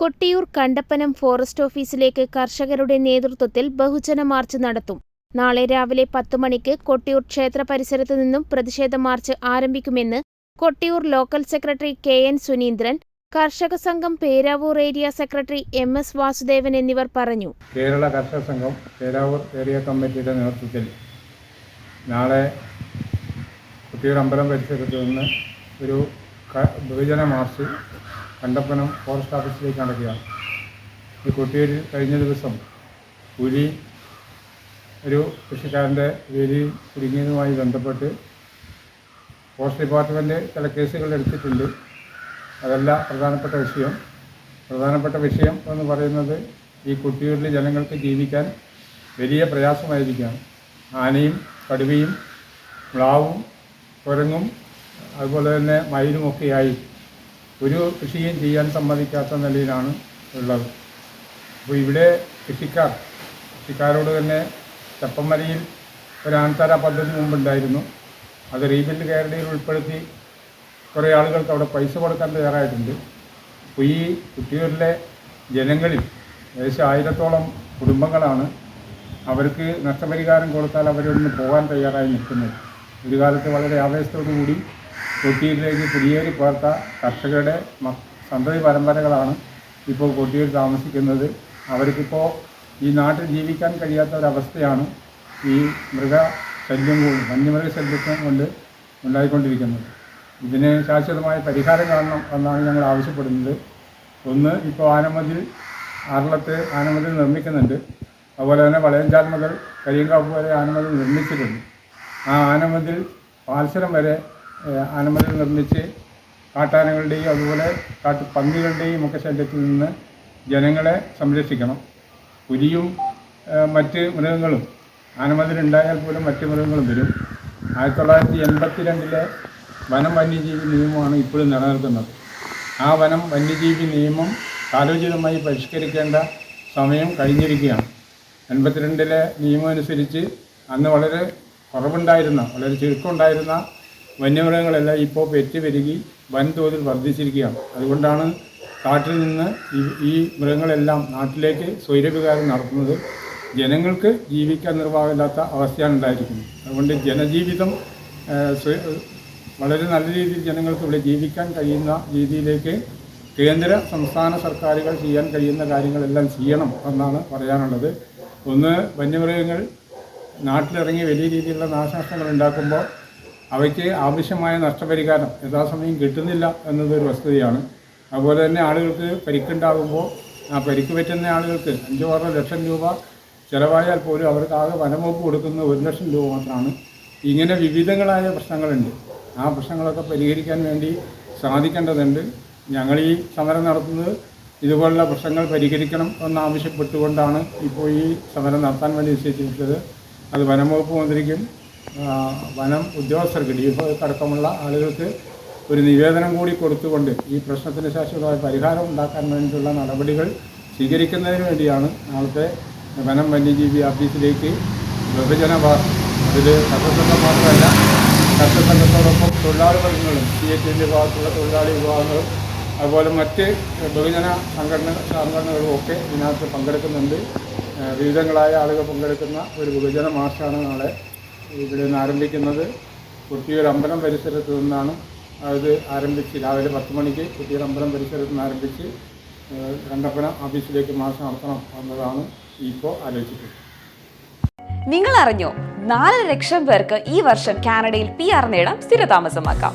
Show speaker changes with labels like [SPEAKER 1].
[SPEAKER 1] Kottiyoor കണ്ടപ്പനം forest ഓഫീസിലേക്ക് കർഷകരുടെ നേതൃത്വത്തിൽ ബഹുജന മാർച്ച് നടത്തും. നാളെ രാവിലെ പത്ത് മണിക്ക് കൊട്ടിയൂർ ക്ഷേത്ര പരിസരത്തു നിന്നും പ്രതിഷേധ മാർച്ച് ആരംഭിക്കുമെന്ന് Kottiyoor local secretary K N Suneendran Karshaka Sangham Peravoor area secretary M S Vasudevan എന്നിവർ പറഞ്ഞു.
[SPEAKER 2] കേരള കർഷക സംഘം പേരാവൂർ ഏരിയ കമ്മിറ്റിയുടെ നേതൃത്വത്തിൽ നാളെ കൊട്ടിയൂർ അമ്പലം പരിസരത്ത് നിന്ന് ഒരു ബഹുജന മാർച്ച് കണ്ടപ്പനം ഫോറസ്റ്റ് ഓഫീസിലേക്ക് നടക്കുകയാണ് ഈ കുട്ടിയിൽ കഴിഞ്ഞ ദിവസം പുലി ഒരു കൃഷിക്കാരന്റെ വേലിയിൽ കുടുങ്ങിയതുമായി ബന്ധപ്പെട്ട് ഫോറസ്റ്റ് ഡിപ്പാർട്ട്മെന്റ് ചില കേസുകൾ എടുത്തിട്ടുണ്ട്. അതല്ല പ്രധാനപ്പെട്ട വിഷയം. പ്രധാനപ്പെട്ട വിഷയം എന്ന് പറയുന്നത് ഈ കുട്ടികളിൽ ജനങ്ങൾക്ക് ജീവിക്കാൻ വലിയ പ്രയാസമായിരിക്കുകയാണ് ആനയും കടുവയും മ്ലാവും കുരങ്ങും അതുപോലെ തന്നെ മയിലുമൊക്കെയായി ഒരു കൃഷിയും ചെയ്യാൻ സമ്മതിക്കാത്ത നിലയിലാണ് ഉള്ളത്. അപ്പോൾ ഇവിടെ കൃഷിക്കാർ കൃഷിക്കാരോട് തന്നെ ചപ്പമലയിൽ ഒരു ആൺതര പദ്ധതി മുമ്പുണ്ടായിരുന്നു. അത് റീബിൽഡ് കേരളയിൽ ഉൾപ്പെടുത്തി കുറേ ആളുകൾക്ക് അവിടെ പൈസ കൊടുക്കാൻ തയ്യാറായിട്ടുണ്ട്. അപ്പോൾ ഈ കുട്ടികളിലെ ജനങ്ങളിൽ ഏകദേശം ആയിരത്തോളം കുടുംബങ്ങളാണ് അവർക്ക് നഷ്ടപരിഹാരം കൊടുത്താൽ അവരൊന്ന് പോകാൻ തയ്യാറായി നിൽക്കുന്നത്. ഒരു കാലത്ത് വളരെ ആവേശത്തോടു കൂടി കൊട്ടിയൂരിലേക്ക് കുടിയേറി പാർത്ത കർഷകരുടെ സന്തതി പരമ്പരകളാണ് ഇപ്പോൾ കൊട്ടിയൂർ താമസിക്കുന്നത്. അവർക്കിപ്പോൾ ഈ നാട്ടിൽ ജീവിക്കാൻ കഴിയാത്ത ഒരവസ്ഥയാണ് ഈ മൃഗ ശല്യം കൊണ്ട് വന്യമൃഗ ശല്യത്വം കൊണ്ട് ഉണ്ടായിക്കൊണ്ടിരിക്കുന്നത്. ഇതിന് ശാശ്വതമായ പരിഹാരം കാണണം എന്നാണ് ഞങ്ങൾ ആവശ്യപ്പെടുന്നത്. ഒന്ന് ഇപ്പോൾ ആനമതിൽ ആറളത്ത് ആനമതിൽ നിർമ്മിക്കുന്നുണ്ട്. അതുപോലെ തന്നെ വളയഞ്ചാൽ മുതൽ കരിയങ്കാവ് വരെ ആനമതിൽ നിർമ്മിച്ചിട്ടുണ്ട്. ആ ആനമതിൽ പാൽസരം വരെ ആനമതിൽ നിർമ്മിച്ച് കാട്ടാനകളുടെയും അതുപോലെ കാട്ടു പന്നികളുടെയും ഒക്കെ ശല്യത്തിൽ നിന്ന് ജനങ്ങളെ സംരക്ഷിക്കണം. പുലിയും മറ്റ് മൃഗങ്ങളും ആനമതിലുണ്ടായാൽ പോലും മറ്റ് മൃഗങ്ങളും വരും. ആയിരത്തി തൊള്ളായിരത്തി എൺപത്തി രണ്ടിലെ വനം വന്യജീവി നിയമമാണ് ഇപ്പോഴും നിലനിൽക്കുന്നത്. ആ വനം വന്യജീവി നിയമം കാലോചിതമായി പരിഷ്കരിക്കേണ്ട സമയം കഴിഞ്ഞിരിക്കുകയാണ്. എൺപത്തിരണ്ടിലെ നിയമം അനുസരിച്ച് അന്ന് വളരെ കുറവുണ്ടായിരുന്ന വളരെ ചുരുക്കമുണ്ടായിരുന്ന വന്യമൃഗങ്ങളെല്ലാം ഇപ്പോൾ പെറ്റ് പെരുകി വൻതോതിൽ വർദ്ധിച്ചിരിക്കുകയാണ്. അതുകൊണ്ടാണ് കാട്ടിൽ നിന്ന് ഈ മൃഗങ്ങളെല്ലാം നാട്ടിലേക്ക് സ്വൈരവികാരം നടത്തുന്നത്. ജനങ്ങൾക്ക് ജീവിക്കാൻ നിർവാഹമില്ലാത്ത അവസ്ഥയാണ് ഉണ്ടായിരിക്കുന്നത്. അതുകൊണ്ട് ജനജീവിതം വളരെ നല്ല രീതിയിൽ ജനങ്ങൾക്ക് ഇവിടെ ജീവിക്കാൻ കഴിയുന്ന രീതിയിലേക്ക് കേന്ദ്ര സംസ്ഥാന സർക്കാരുകൾ ചെയ്യാൻ കഴിയുന്ന കാര്യങ്ങളെല്ലാം ചെയ്യണം എന്നാണ് പറയാനുള്ളത്. ഒന്ന് വന്യമൃഗങ്ങൾ നാട്ടിലിറങ്ങി വലിയ രീതിയിലുള്ള നാശനഷ്ടങ്ങൾ ഉണ്ടാക്കുമ്പോൾ അവയ്ക്ക് ആവശ്യമായ നഷ്ടപരിഹാരം യഥാസമയം കിട്ടുന്നില്ല എന്നതൊരു വസ്തുതയാണ്. അതുപോലെ തന്നെ ആളുകൾക്ക് പരിക്കുണ്ടാകുമ്പോൾ ആ പരിക്ക് പറ്റുന്ന ആളുകൾക്ക് അഞ്ചോ ആറോ ലക്ഷം രൂപ ചിലവായാൽ പോലും അവർക്ക് ആകെ വനംവകുപ്പ് കൊടുക്കുന്ന ഒരു ലക്ഷം രൂപ മാത്രമാണ്. ഇങ്ങനെ വിവിധങ്ങളായ പ്രശ്നങ്ങളുണ്ട്. ആ പ്രശ്നങ്ങളൊക്കെ പരിഹരിക്കാൻ വേണ്ടി സാധിക്കേണ്ടതുണ്ട്. ഞങ്ങൾ ഈ സമരം നടത്തുന്നത് ഇതുപോലുള്ള പ്രശ്നങ്ങൾ പരിഹരിക്കണം എന്നാവശ്യപ്പെട്ടുകൊണ്ടാണ് ഇപ്പോൾ ഈ സമരം നടത്താൻ വേണ്ടി നിശ്ചയിച്ചിട്ടുള്ളത് അത് വനംവകുപ്പ് മന്ത്രിക്കും വനം ഉദ്യോഗസ്ഥർക്ക് ഡി എഫ് അടക്കമുള്ള ആളുകൾക്ക് ഒരു നിവേദനം കൂടി കൊടുത്തുകൊണ്ട് ഈ പ്രശ്നത്തിന് ശാശ്വതമായ പരിഹാരം ഉണ്ടാക്കാൻ വേണ്ടിയിട്ടുള്ള നടപടികൾ സ്വീകരിക്കുന്നതിന് വേണ്ടിയാണ് നാളത്തെ വനം വന്യജീവി ഓഫീസിലേക്ക് വിഭജന അതിൽ കർഷകസംഘം മാത്രമല്ല കർഷകസംഘത്തോടൊപ്പം തൊഴിലാളി വർഗങ്ങളും സി എച്ച് എന്റെ ഭാഗത്തുള്ള തൊഴിലാളി വിഭാഗങ്ങളും അതുപോലെ മറ്റ് ബഹുജന സംഘടന സംഘടനകളും ഒക്കെ ഇതിനകത്ത് പങ്കെടുക്കുന്നുണ്ട്. വിവിധങ്ങളായ ആളുകൾ പങ്കെടുക്കുന്ന ഒരു ബഹുജന മാർച്ചാണ് നാളെ ഇവിടെ നിന്ന് ആരംഭിക്കുന്നത് കുട്ടിയൂർ അമ്പലം പരിസരത്ത് നിന്നാണ്. അത് ആരംഭിച്ച് രാവിലെ പത്ത് മണിക്ക് കുട്ടിയൂർ അമ്പലം പരിസരത്ത് നിന്ന് ആരംഭിച്ച് കണ്ടപ്പന ഓഫീസിലേക്ക് മാസം നടത്തണം എന്നതാണ് ഇപ്പോൾ ആലോചിച്ചിട്ടുള്ളത്
[SPEAKER 3] നിങ്ങൾ അറിഞ്ഞോ നാല് ലക്ഷം പേർക്ക് ഈ വർഷം കാനഡയിൽ പി ആർ നേടാം സ്ഥിരതാമസമാക്കാം.